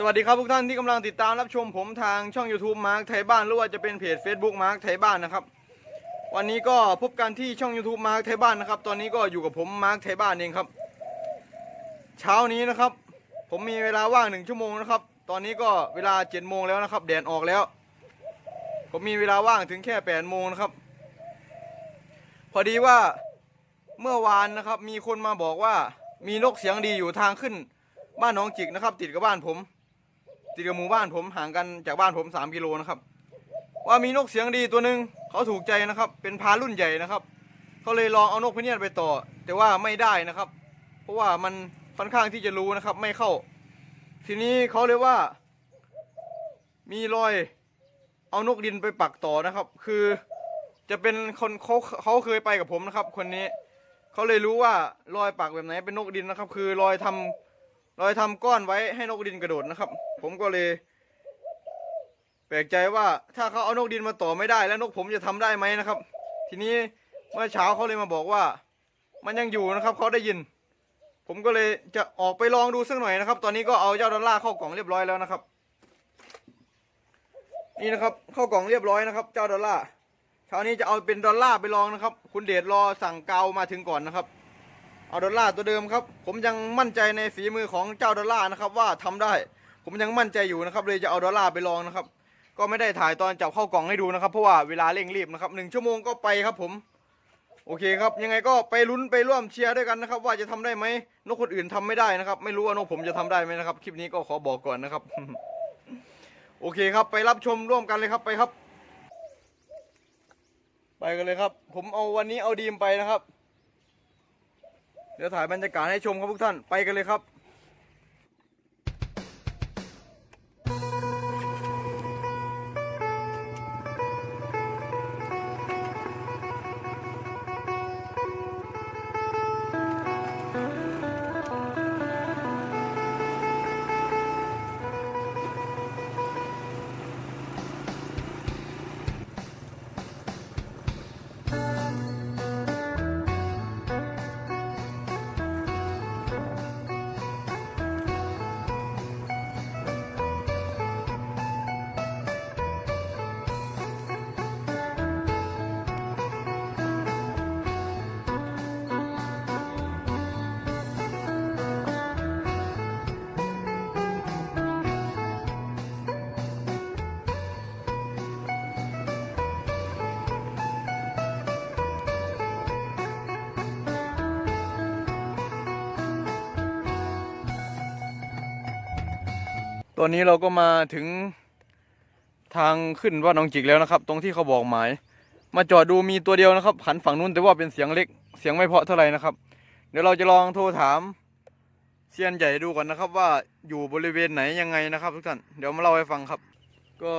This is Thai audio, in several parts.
สวัสดีครับทุกท่านที่กำลังติดตามรับชมผมทางช่อง YouTube มาร์คไทยบ้านหรือว่าจะเป็นเพจ Facebook มาร์คไทยบ้านนะครับ วันนี้ก็พบกันที่ช่อง YouTube มาร์คไทยบ้านนะครับ ตอนนี้ก็อยู่กับผมมาร์คไทยบ้านเองครับ เช้านี้นะครับ ผมมีเวลาว่างหนึ่งชั่วโมงนะครับ ตอนนี้ก็เวลา7จ็ดโมงแล้วนะครับ แดดออกแล้ว ผมมีเวลาว่างถึงแค่8ปดโมงนะครับ พอดีว่าเมื่อวานนะครับ มีคนมาบอกว่ามีนกเสียงดีอยู่ทางขึ้น บ้านน้องจิกนะครับ ติดกับบ้านผม ติดกับหมู่บ้านผมห่างกันจากบ้านผม 3 กิโลนะครับ ว่ามีนกเสียงดีตัวหนึ่งเขาถูกใจนะครับ เป็นพารุ่นใหญ่นะครับเขาเลยลองเอานกพเนียดไปต่อ แต่ว่าไม่ได้นะครับ เพราะว่ามันค่อนข้างที่จะรู้นะครับ ไม่เข้า ทีนี้เขาเลยว่า มีรอยเอานกดินไปปักต่อนะครับ คือจะเป็นคนเขาเขาเคยไปกับผมนะครับ คนนี้เขาเลยรู้ว่ารอยปักแบบไหนเป็นนกดินนะครับ คือรอยทำรอยทำก้อนไว้ให้นกดินกระโดดนะครับ ผมก็เลย แปลกใจว่าถ้าเขาเอานกดินมาต่อไม่ได้ แล้วนกผมจะทำได้ไหมนะครับ ทีนี้เมื่อเช้าเขาเลยมาบอกว่า มันยังอยู่นะครับเขาได้ยิน ผมก็เลยจะออกไปลองดูสักหน่อยนะครับ ตอนนี้ก็เอาเจ้าดอลล่าเข้ากล่องเรียบร้อยแล้วนะครับ นี่นะครับเข้ากล่องเรียบร้อยนะครับ เจ้าดอลล่าร์เช้านี้จะเอาเป็นดอลล่าไปลองนะครับ คุณเดชรอสั่งเกามาถึงก่อนนะครับ เอาดอลลาร์ตัวเดิมครับ ผมยังมั่นใจในฝีมือของเจ้าดอลลาร์นะครับว่าทำได้ ผมยังมั่นใจอยู่นะครับเลยจะเอาดอลลาร์ไปลองนะครับ ก็ไม่ได้ถ่ายตอนจับเข้ากล่องให้ดูนะครับ เพราะว่าเวลาเร่งรีบนะครับหนึ่งชั่วโมงก็ไปครับผม โอเคครับ ยังไงก็ไปลุ้นไปร่วมเชียร์ด้วยกันนะครับ ว่าจะทำได้ไหมนกคนอื่นทำไม่ได้นะครับ ไม่รู้ว่านกผมจะทำได้ไหมนะครับ คลิปนี้ก็ขอบอกก่อนนะครับ โอเคครับ ไปรับชมร่วมกันเลยครับไปครับ ไปกันเลยครับ ผมเอาวันนี้เอาดีมไปนะครับ เดี๋ยวถ่ายบรรยากาศให้ชมครับทุกท่านไปกันเลยครับ ตอนนี้เราก็มาถึงทางขึ้นว่าดหนองจิกแล้วนะครับ ตรงที่เขาบอกหมาย มาจอดดูมีตัวเดียวนะครับหันฝั่งนู้นแต่ว่าเป็นเสียงเล็กเสียงไม่เพาะเท่าไหร่นะครับ เดี๋ยวเราจะลองโทรถามเซียนใหญ่ดูก่อนนะครับ ว่าอยู่บริเวณไหนยังไงนะครับ ทุกท่านเดี๋ยวมาเล่าให้ฟังครับ ก็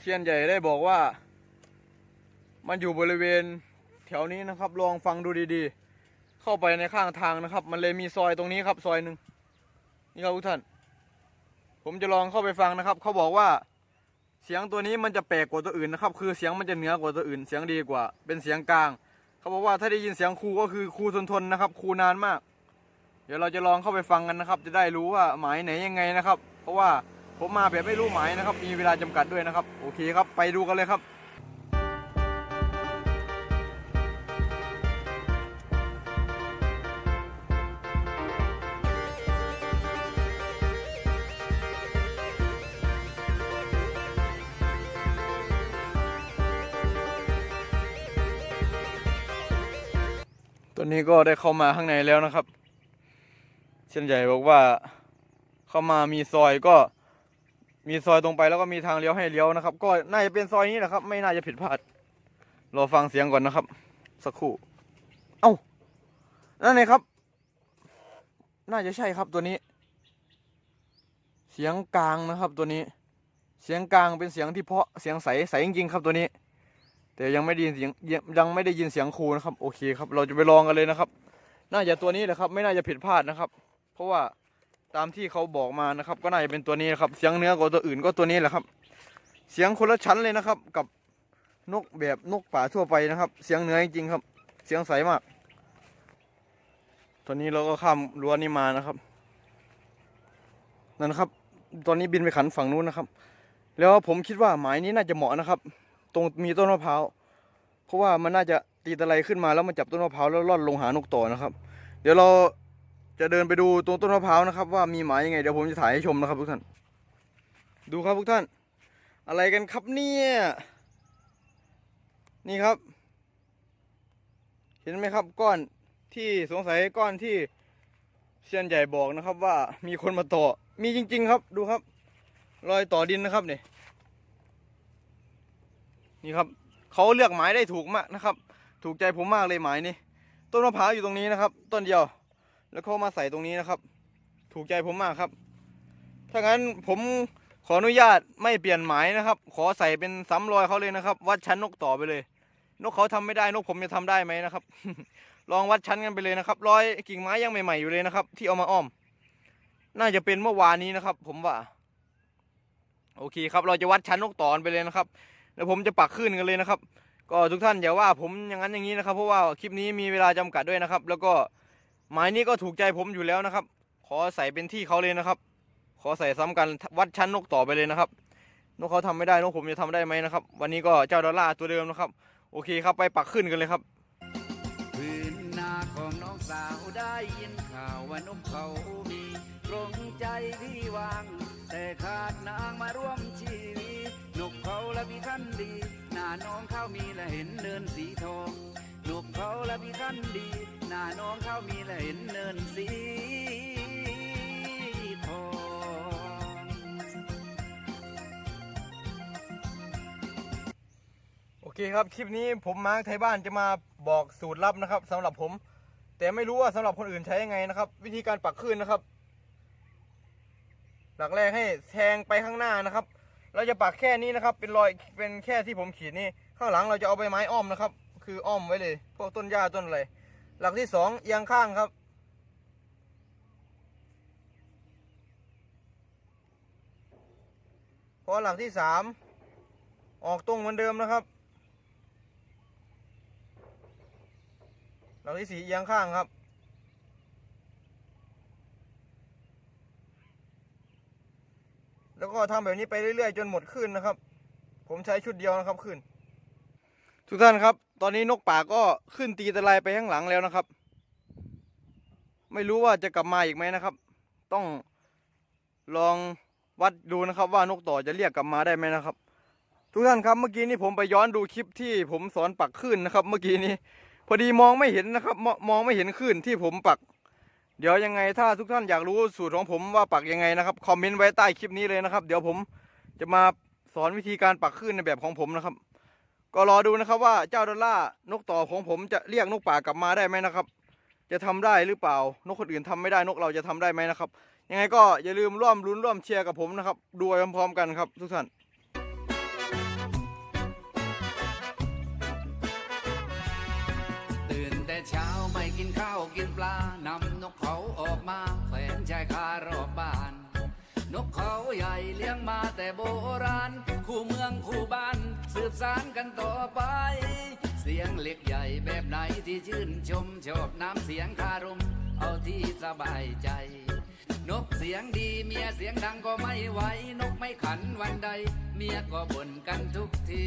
เซียนใหญ่ได้บอกว่า มันอยู่บริเวณแถวนี้นะครับ ลองฟังดูดีๆ เข้าไปในข้างทางนะครับ มันเลยมีซอยตรงนี้ครับ ซอยหนึ่งนี่ครับทุกท่าน ผมจะลองเข้าไปฟังนะครับ เขาบอกว่าเสียงตัวนี้มันจะแปลกกว่าตัวอื่นนะครับ คือเสียงมันจะเหนือกว่าตัวอื่น เสียงดีกว่า เป็นเสียงกลาง เขาบอกว่าถ้าได้ยินเสียงครูก็คือครูทนทนๆนะครับครูนานมาก เดี๋ยวเราจะลองเข้าไปฟังกันนะครับ จะได้รู้ว่าหมายไหนยังไงนะครับ เพราะว่าผมมาแบบไม่รู้หมายนะครับ มีเวลาจำกัดด้วยนะครับ โอเคครับ ไปดูกันเลยครับ นี้ก็ได้เข้ามาข้างในแล้วนะครับ เช่นใหญ่บอกว่า เข้ามามีซอยก็ มีซอยตรงไปแล้วก็มีทางเลี้ยวให้เลี้ยวนะครับ ก็น่าจะเป็นซอยนี้แหละครับ ไม่น่าจะผิดพลาดรอฟังเสียงก่อนนะครับ สักครู่ เอ้านั่นไงครับ น่าจะใช่ครับตัวนี้ เสียงกลางนะครับ ตัวนี้ เสียงกลางเป็นเสียงที่เพาะเสียงใสใสจริงๆครับตัวนี้ แต่ยังไม่ได้ยินเสียงยังยังไม่ได้ยินเสียงครูนะครับโอเคครับ เราจะไปลองกันเลยนะครับ น่าจะตัวนี้แหละครับ ไม่น่าจะผิดพลาดนะครับ เพราะว่าตามที่เขาบอกมานะครับ ก็น่าจะเป็นตัวนี้นะครับ เสียงเนื้อกว่าตัวอื่นก็ตัวนี้แหละครับ เสียงคนละชั้นเลยนะครับ กับนกแบบนกป่าทั่วไปนะครับ เสียงเนื้อจริงๆครับ เสียงใสมาก ตอนนี้เราก็ข้ามรั้วนี้มานะครับนั่นครับ ตอนนี้บินไปขันฝั่งนู้นนะครับ แล้วผมคิดว่าหมายนี้น่าจะเหมาะนะครับ ตรงมีต้นมะพร้าวเพราะว่ามันน่าจะตีตะไลขึ้นมาแล้วมันจับต้นมะพร้าวแล้วล่อนลงหานกต่อนะครับ เดี๋ยวเราจะเดินไปดูตรงต้นมะพร้าวนะครับ ว่ามีหมายยังไงเดี๋ยวผมจะถ่ายให้ชมนะครับทุกท่าน ดูครับทุกท่าน อะไรกันครับเนี่ยนี่ครับ เห็นไหมครับก้อนที่สงสัยก้อนที่เซียนใหญ่บอกนะครับว่ามีคนมาต่อ มีจริง ๆ ครับดูครับ รอยต่อดินนะครับเนี่ย นี่ครับเขาเลือกหมายได้ถูกมากนะครับ ถูกใจผมมากเลยหมายนี้ต้นมะพร้าวอยู่ตรงนี้นะครับ ต้นเดียว แล้วเขามาใส่ตรงนี้นะครับ ถูกใจผมมากครับ ถ้างั้นผมขออนุญาตไม่เปลี่ยนหมายนะครับ ขอใส่เป็นซ้ำรอยเขาเลยนะครับ วัดชั้นนกต่อไปเลย นกเขาทำไม่ได้นกผมจะทำได้ไหมนะครับ ลองวัดชั้นกันไปเลยนะครับรอยกิ่งไม้ยังใหม่ๆอยู่เลยนะครับ ที่เอามาอ้อม น่าจะเป็นเมื่อวานนี้นะครับ ผมว่า โอเคครับ เราจะวัดชั้นนกต่อไปเลยนะครับ แล้วผมจะปักขึ้นกันเลยนะครับ ก็ทุกท่านอย่าว่าผมอย่างนั้นอย่างนี้นะครับ เพราะว่าคลิปนี้มีเวลาจำกัดด้วยนะครับ แล้วก็หมายนี้ก็ถูกใจผมอยู่แล้วนะครับ ขอใส่เป็นที่เขาเลยนะครับ ขอใส่ซ้ำกันวัดชั้นนกต่อไปเลยนะครับ นกเขาทำไม่ได้นกผมจะทำได้ไหมนะครับ วันนี้ก็เจ้าดอลลาร์ตัวเดิมนะครับ โอเคครับไปปักขึ้นกันเลยครับพื้นนาของน้องสาวได้ยินข่าวว่านกเขามีตรงใจพี่วาง แต่ขาดนางมาร่วม เขาและพี่คันดีหน้าน้องเขามีและเห็นเนินสีทองนกเขาและพี่คันดีหน้าน้องเขามีและเห็นเนินสีทองโอเคครับคลิปนี้ผมมาร์คไทยบ้านจะมาบอกสูตรลับนะครับสำหรับผม แต่ไม่รู้ว่าสำหรับคนอื่นใช้ยังไงนะครับ วิธีการปักขึ้นนะครับ หลักแรกให้แทงไปข้างหน้านะครับ เราจะปักแค่นี้นะครับ เป็นรอยเป็นแค่ที่ผมขีดนี่ข้างหลังเราจะเอาใบไม้อ้อมนะครับ คืออ้อมไว้เลย พวกต้นหญ้าต้นอะไรหลักที่สองเอียงข้างครับ พอหลักที่สามออกตรงเหมือนเดิมนะครับ หลักที่สี่เอียงข้างครับ แล้วก็ทำแบบนี้ไปเรื่อยๆ จนหมดขึ้นนะครับ ผมใช้ชุดเดียวนะครับขึ้น ทุกท่านครับ ตอนนี้นกป่าก็ขึ้นตีตะไลไปข้างหลังแล้วนะครับ ไม่รู้ว่าจะกลับมาอีกไหมนะครับ ต้องลองวัดดูนะครับ ว่านกต่อจะเรียกกลับมาได้ไหมนะครับ ทุกท่านครับเมื่อกี้นี้ผมไปย้อนดูคลิปที่ผมสอนปักขึ้นนะครับ เมื่อกี้นี้ พอดีมองไม่เห็นนะครับ มองไม่เห็นคลื่นที่ผมปัก เดี๋ยวยังไงถ้าทุกท่านอยากรู้สูตรของผมว่าปักยังไงนะครับคอมเมนต์ไว้ใต้คลิปนี้เลยนะครับ เดี๋ยวผมจะมาสอนวิธีการปักคลื่นในแบบของผมนะครับ ก็รอดูนะครับว่าเจ้าดอลล่านกต่อของผมจะเรียกนกป่ากลับมาได้ไหมนะครับ จะทำได้หรือเปล่านกคนอื่นทำไม่ได้นกเราจะทำได้ไหมนะครับ ยังไงก็อย่าลืมร่วมลุ้นร่วมเชียร์กับผมนะครับดูไปพร้อมๆกันครับ ทุกท่านตื่นแต่เช้าไม่กินข้าวกินปลา เขาใหญ่เลี้ยงมาแต่โบราณ คู่เมืองคู่บ้าน สืบสานกันต่อไป เสียงเล็กใหญ่แบบไหนที่ชื่นชมชอบน้ำเสียงคารม เอาที่สบายใจ นกเสียงดีเมียเสียงดังก็ไม่ไหวนกไม่ขันวันใด เมียก็บ่นกันทุกที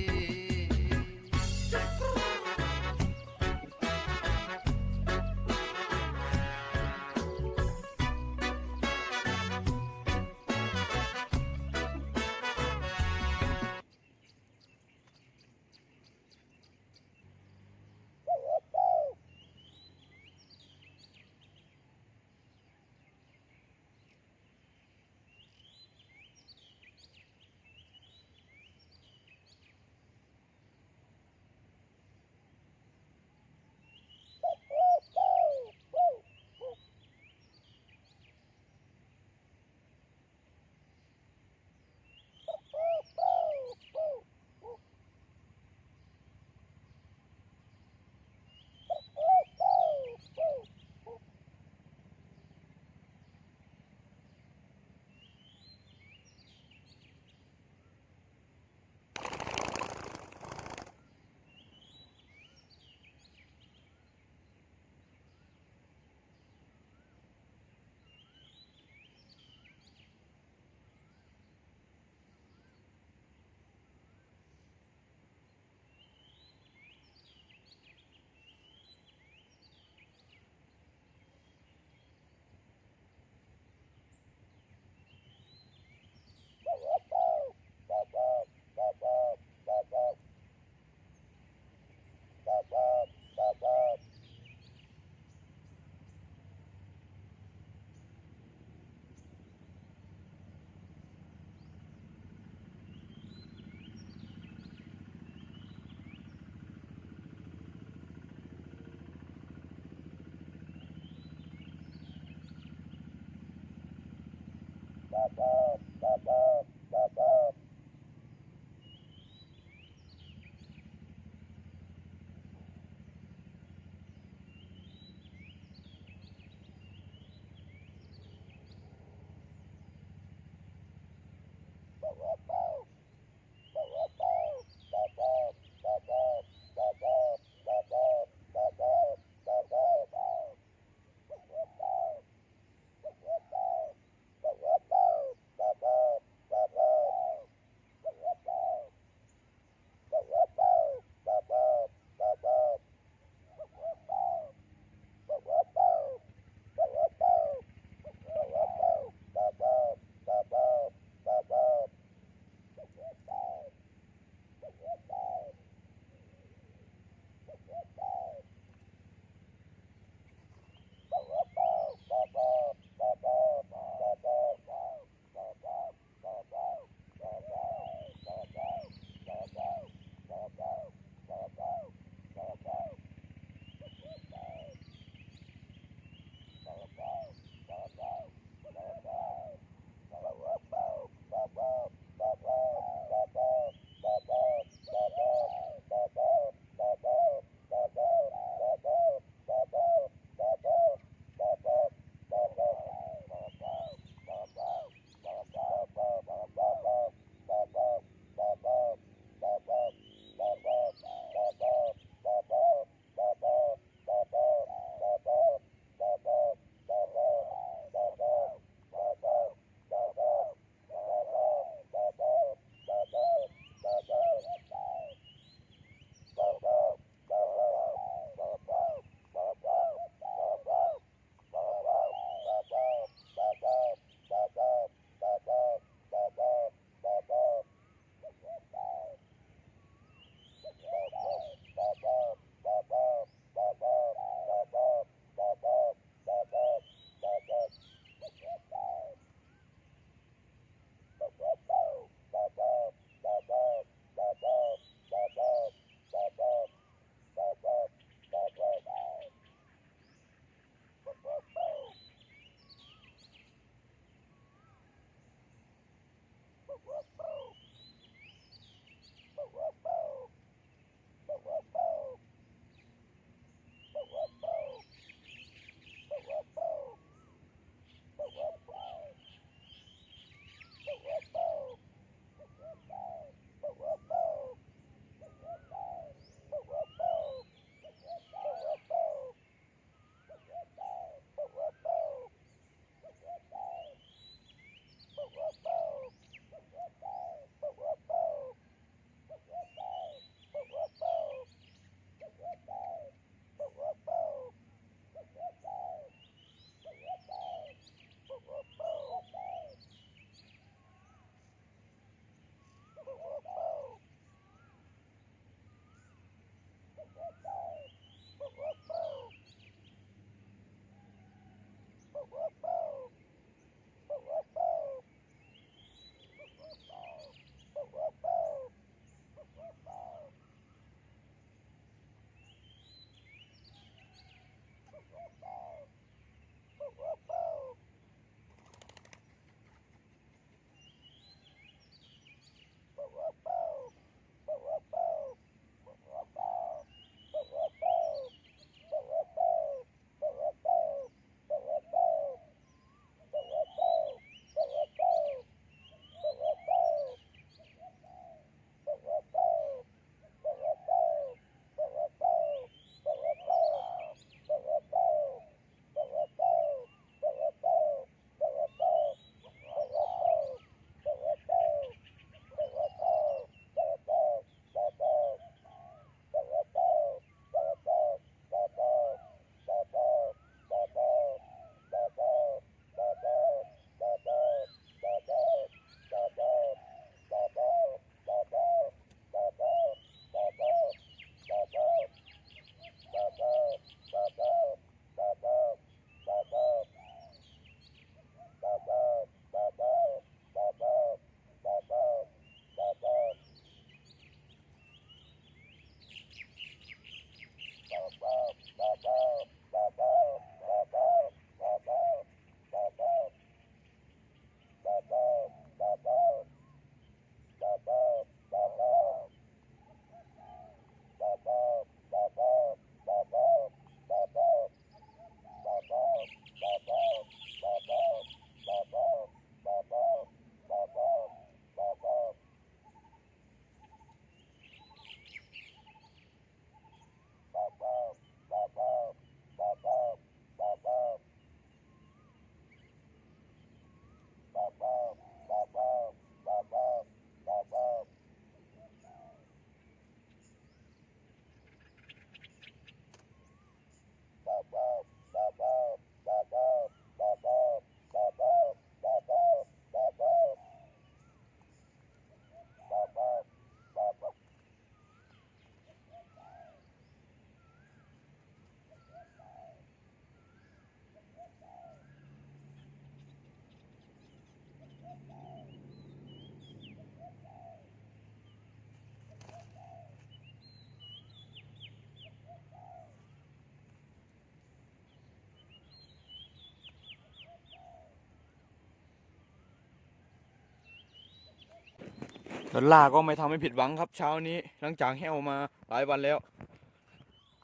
ดอลลาร์ก็ไม่ทำให้ผิดหวังครับ เช้านี้หลังจากแห้วมาหลายวันแล้ว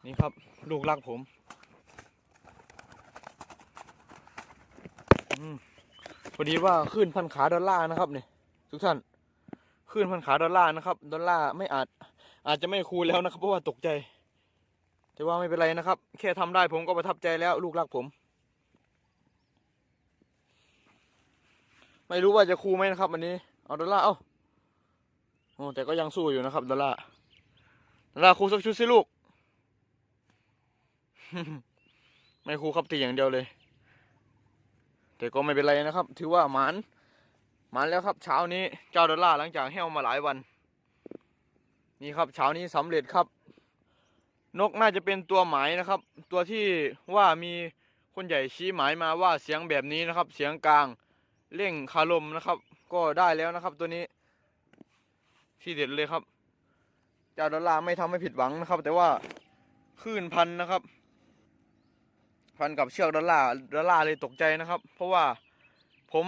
นี่ครับ ลูกรักผมพอดีว่าขึ้นพันขาดอลลาร์นะครับนี่ทุกท่านขึ้นพันขาดอลลาร์นะครับ ดอลลาร์ไม่อาจอาจจะไม่คูลแล้วนะครับ เพราะว่าตกใจ แต่ว่าไม่เป็นไรนะครับ แค่ทำได้ผมก็ประทับใจแล้ว ลูกรักผม ไม่รู้ว่าจะคูไหมนะครับวันนี้เอาดอลลาร์เอา โอ้แต่ก็ยังสู้อยู่นะครับดอลลาร์ดอลลาร์คูสักชุดสิลูก ไม่ครูครับตีอย่างเดียวเลย แต่ก็ไม่เป็นไรนะครับ ถือว่าหมานหมานแล้วครับ เช้านี้เจ้าดอลลาร์หลังจากแห้วมาหลายวัน นี่ครับเช้านี้สำเร็จครับ นกน่าจะเป็นตัวหมายนะครับ ตัวที่ว่ามีคนใหญ่ชี้หมายมาว่าเสียงแบบนี้นะครับ เสียงกลางเร่งคารมนะครับ ก็ได้แล้วนะครับตัวนี้ ที่เด็ดเลยครับ เจ้าดอลลาร์ไม่ทำให้ผิดหวังนะครับ แต่ว่าคลื่นพันนะครับ พันกับเชือกดอลลาร์ดอลลาร์เลยตกใจนะครับ เพราะว่าผม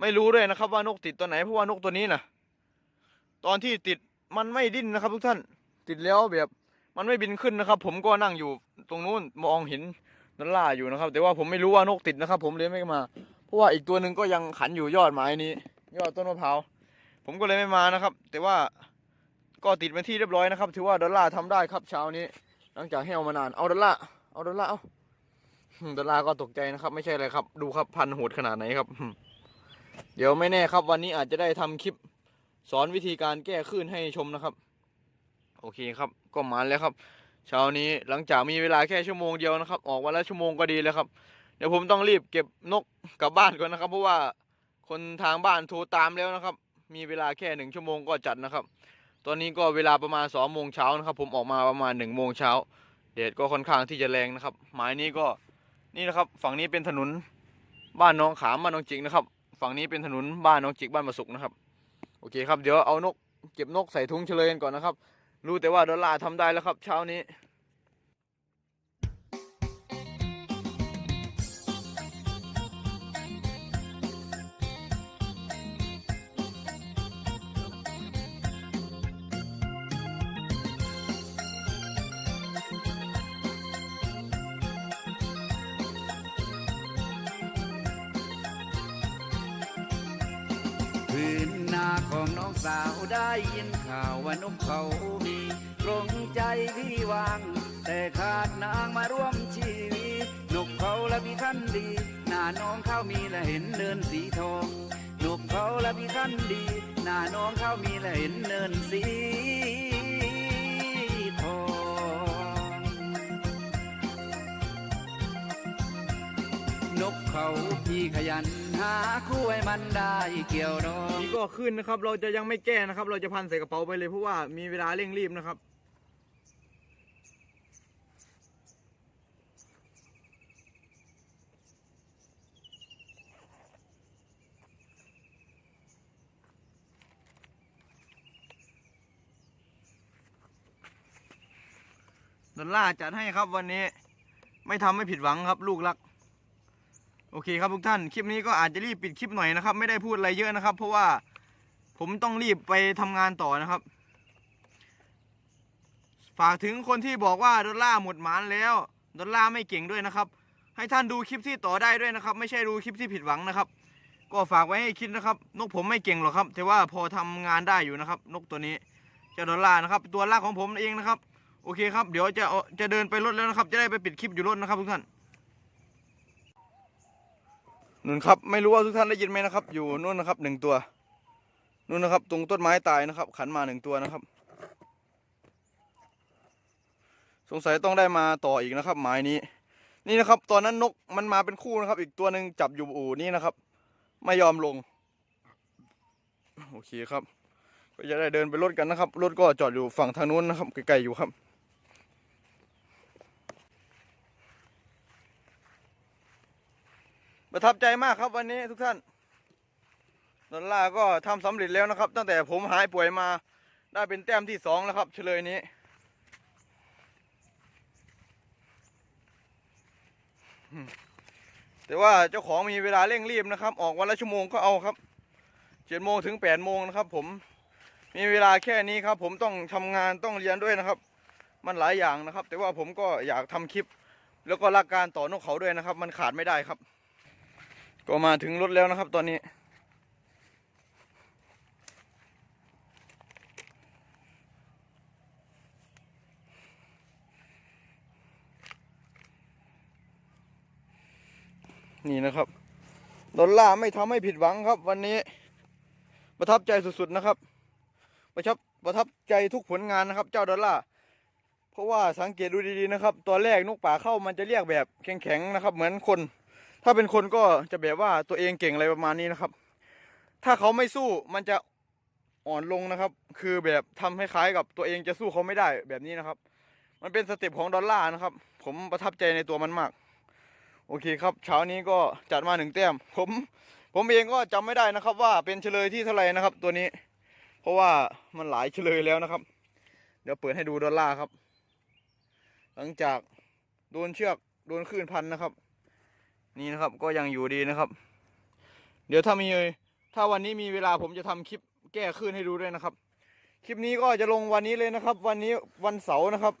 ไม่รู้ด้วยนะครับ ว่านกติดตัวไหนเพราะว่านกตัวนี้นะตอนที่ติดมันไม่ดิ้นนะครับ ทุกท่านติดแล้วแบบมันไม่บินขึ้นนะครับ ผมก็นั่งอยู่ตรงนู้นมองเห็นดอลลาร์อยู่นะครับ แต่ว่าผมไม่รู้ว่านกติดนะครับ ผมเลยไม่มา เพราะว่าอีกตัวหนึ่งก็ยังขันอยู่ยอดไม้นี้ ยอดต้นมะพร้าว ผมก็เลยไม่มานะครับ แต่ว่าก็ติดเป็นที่เรียบร้อยนะครับ ถือว่าดอลลาร์ทำได้ครับเช้านี้ หลังจากแห้วมานานเอาดอลลาร์เอาดอลลาร์เอาดอลลาร์ก็ตกใจนะครับ ไม่ใช่อะไรครับ ดูครับพันโหดขนาดไหนครับ เดี๋ยวไม่แน่ครับ วันนี้อาจจะได้ทำคลิปสอนวิธีการแก้คลื่นให้ชมนะครับ โอเคครับ ก็มาแล้วครับ เช้านี้หลังจากมีเวลาแค่ชั่วโมงเดียวนะครับ ออกวันละชั่วโมงก็ดีแล้วครับ เดี๋ยวผมต้องรีบเก็บนกกลับบ้านก่อนนะครับ เพราะว่าคนทางบ้านโทรตามแล้วนะครับ มีเวลาแค่หนึ่งชั่วโมงก็จัดนะครับ ตอนนี้ก็เวลาประมาณสองโมงเช้านะครับ ผมออกมาประมาณหนึ่งโมงเช้าแดดก็ค่อนข้างที่จะแรงนะครับ หมายนี้ก็นี่นะครับ ฝั่งนี้เป็นถนนบ้านน้องขามบ้านน้องจิกนะครับ ฝั่งนี้เป็นถนนบ้านน้องจิกบ้านประสุกนะครับ โอเคครับเดี๋ยวเอานกเก็บนกใส่ถุงเฉลยกันก่อนนะครับ รู้แต่ว่าดอลลาร์ทำได้แล้วครับ เช้านี้ ของน้องสาวได้ยินข่าวว่านกเขามีตรงใจพี่วาง แต่ขาดนางมาร่วมชีวิตนกเขาและมีขั้นดี หน้าน้องเขามีและเห็นเนินสีทองนกเขาและมีขั้นดี หน้าน้องเขามีและเห็นเนินสีทองนกเขาพี่ขยัน หาคู่ให้มันได้เกี่ยวดองนี่ก็ขึ้นนะครับ เราจะยังไม่แก้นะครับ เราจะพันใส่กระเป๋าไปเลยเพราะว่ามีเวลาเร่งรีบนะครับดอลลาจัดให้ครับวันนี้ ไม่ทำให้ผิดหวังครับ ลูกรัก โอเคครับทุกท่าน คลิปนี้ก็อาจจะรีบปิดคลิปหน่อยนะครับ ไม่ได้พูดอะไรเยอะนะครับ เพราะว่าผมต้องรีบไปทำงานต่อนะครับ ฝากถึงคนที่บอกว่าดอลลาร์หมดหมานแล้ว ดอลลาร์ไม่เก่งด้วยนะครับ ให้ท่านดูคลิปที่ต่อได้ด้วยนะครับ ไม่ใช่ดูคลิปที่ผิดหวังนะครับ ก็ฝากไว้ให้คิดนะครับ นกผมไม่เก่งหรอกครับ แต่ว่าพอทำงานได้อยู่นะครับ นกตัวนี้เจ้าดอลลาร์นะครับ ตัวลากของผมเองนะครับ โอเคครับ เดี๋ยวจะจะเดินไปรถแล้วนะครับ จะได้ไปปิดคลิปอยู่รถนะครับทุกท่าน นู่นครับไม่รู้ว่าทุกท่านได้ยินไหมนะครับ อยู่นู่นนะครับหนึ่งตัวนู่นนะครับ ตรงต้นไม้ตายนะครับ ขันมาหนึ่งตัวนะครับ สงสัยต้องได้มาต่ออีกนะครับหมายนี้ นี่นะครับ ตอนนั้นนกมันมาเป็นคู่นะครับ อีกตัวหนึ่งจับอยู่อู่นี่นะครับ ไม่ยอมลง โอเคครับ ก็จะได้เดินไปรถกันนะครับรถก็จอดอยู่ฝั่งทางนู้นนะครับไกลๆอยู่ครับ ประทับใจมากครับวันนี้ทุกท่านดอลลาร์ก็ทำสำเร็จแล้วนะครับ ตั้งแต่ผมหายป่วยมาได้เป็นแต้มที่สองแล้วครับ เฉลยนี้ แต่ว่าเจ้าของมีเวลาเร่งรีบนะครับ ออกวันละชั่วโมงก็เอาครับเจ็ดโมงถึงแปดโมงนะครับ ผมมีเวลาแค่นี้ครับ ผมต้องทำงานต้องเรียนด้วยนะครับ มันหลายอย่างนะครับ แต่ว่าผมก็อยากทำคลิป แล้วก็รักการต่อนกเขาด้วยนะครับ มันขาดไม่ได้ครับ ก็มาถึงรถแล้วนะครับตอนนี้ นี่นะครับ ดอลลาร์ไม่ทำให้ผิดหวังครับ วันนี้ ประทับใจสุดๆนะครับ ประทับประทับใจทุกผลงานนะครับ เจ้าดอลลาร์เพราะว่าสังเกตดูดีๆนะครับตอนแรกนกป่าเข้ามันจะเรียกแบบแข็งๆนะครับ เหมือนคน ถ้าเป็นคนก็จะแบบว่าตัวเองเก่งอะไรประมาณนี้นะครับ ถ้าเขาไม่สู้มันจะอ่อนลงนะครับ คือแบบทำให้คล้ายกับตัวเองจะสู้เขาไม่ได้แบบนี้นะครับ มันเป็นสเต็ปของดอลลาร์นะครับ ผมประทับใจในตัวมันมาก โอเคครับเช้านี้ก็จัดมาหนึ่งแต้ม ผมผมเองก็จำไม่ได้นะครับ ว่าเป็นเฉลยที่เท่าไหร่นะครับ ตัวนี้ เพราะว่ามันหลายเฉลยแล้วนะครับ เดี๋ยวเปิดให้ดูดอลลาร์ครับ หลังจากโดนเชือกโดนคลื่นพันนะครับ นี่นะครับก็ยังอยู่ดีนะครับ เดี๋ยวถ้ามีถ้าวันนี้มีเวลาผมจะทำคลิปแก้คลื่นให้ดูด้วยนะครับ คลิปนี้ก็จะลงวันนี้เลยนะครับ วันนี้วันเสาร์นะครับ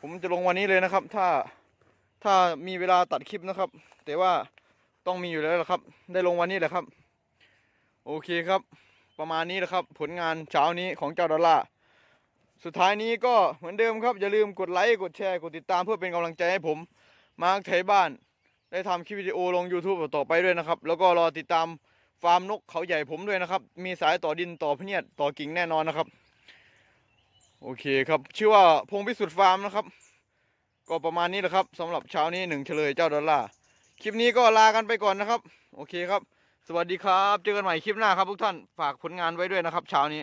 ผมจะลงวันนี้เลยนะครับ ถ้าถ้ามีเวลาตัดคลิปนะครับ แต่ว่าต้องมีอยู่แล้วละครับ ได้ลงวันนี้แหละครับ โอเคครับ ประมาณนี้แหละครับ ผลงานเช้านี้ของเจ้าดอลลาร์สุดท้ายนี้ก็เหมือนเดิมครับ อย่าลืมกดไลค์กดแชร์กดติดตามเพื่อเป็นกำลังใจให้ผม มาร์คไทยบ้าน ได้ทำคลิปวิดีโอลง YouTube ต่อไปด้วยนะครับ แล้วก็รอติดตามฟาร์มนกเขาใหญ่ผมด้วยนะครับ มีสายต่อดินต่อพเนียดต่อกิ่งแน่นอนนะครับ โอเคครับ ชื่อว่าพงพิสุทธิ์ฟาร์มนะครับ ก็ประมาณนี้แหละครับสำหรับเช้านี้หนึ่งเฉลยเจ้าดอลลาร์คลิปนี้ก็ลากันไปก่อนนะครับ โอเคครับ สวัสดีครับ เจอกันใหม่คลิปหน้าครับทุกท่านฝากผลงานไว้ด้วยนะครับ เช้านี้